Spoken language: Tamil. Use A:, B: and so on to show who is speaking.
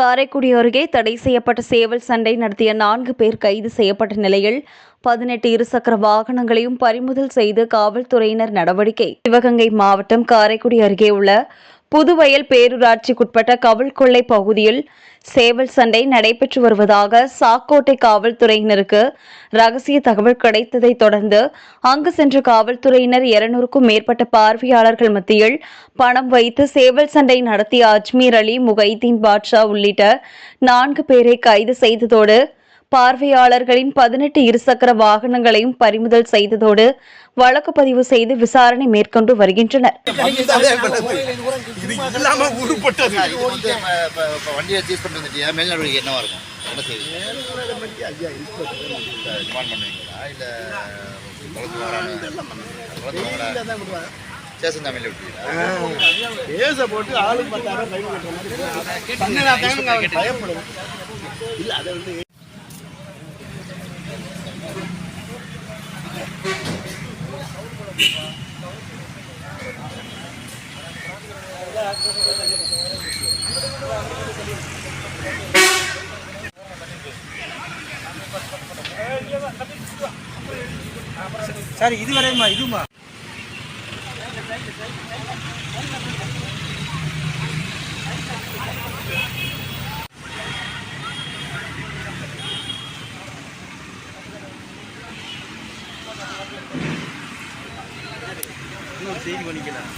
A: காரைக்குடி அருகே தடை செய்யப்பட்ட சேவல் சண்டை நடத்திய நான்கு பேர் கைது செய்யப்பட்ட நிலையில் பதினெட்டு இருசக்கர வாகனங்களையும் பறிமுதல் செய்து காவல்துறையினர் நடவடிக்கை. சிவகங்கை மாவட்டம் காரைக்குடி அருகே உள்ள புதுவயல் பேரூராட்சிக்குட்பட்ட கவல்கொள்ளை பகுதியில் சேவல் சண்டை நடைபெற்று வருவதாக சாக்கோட்டை காவல்துறையினருக்கு ரகசிய தகவல் கிடைத்ததைத் தொடர்ந்து அங்கு சென்ற காவல்துறையினர் இருநூறுக்கும் மேற்பட்ட பார்வையாளர்கள் மத்தியில் பணம் வைத்து சேவல் சண்டை நடத்திய அஜ்மீர் அலி முகைதீன் பாட்ஷா உள்ளிட்ட நான்கு பேரை கைது செய்ததோடு பார்வையாளர்களின் பதினெட்டு இருசக்கர வாகனங்களையும் பறிமுதல் செய்ததோடு வழக்கு பதிவு செய்து விசாரணை மேற்கொண்டு வருகின்றனர்.
B: இது சார் இது வரையுமா இதுமா ஒரு செய்தி பண்ணிக்கலாம்.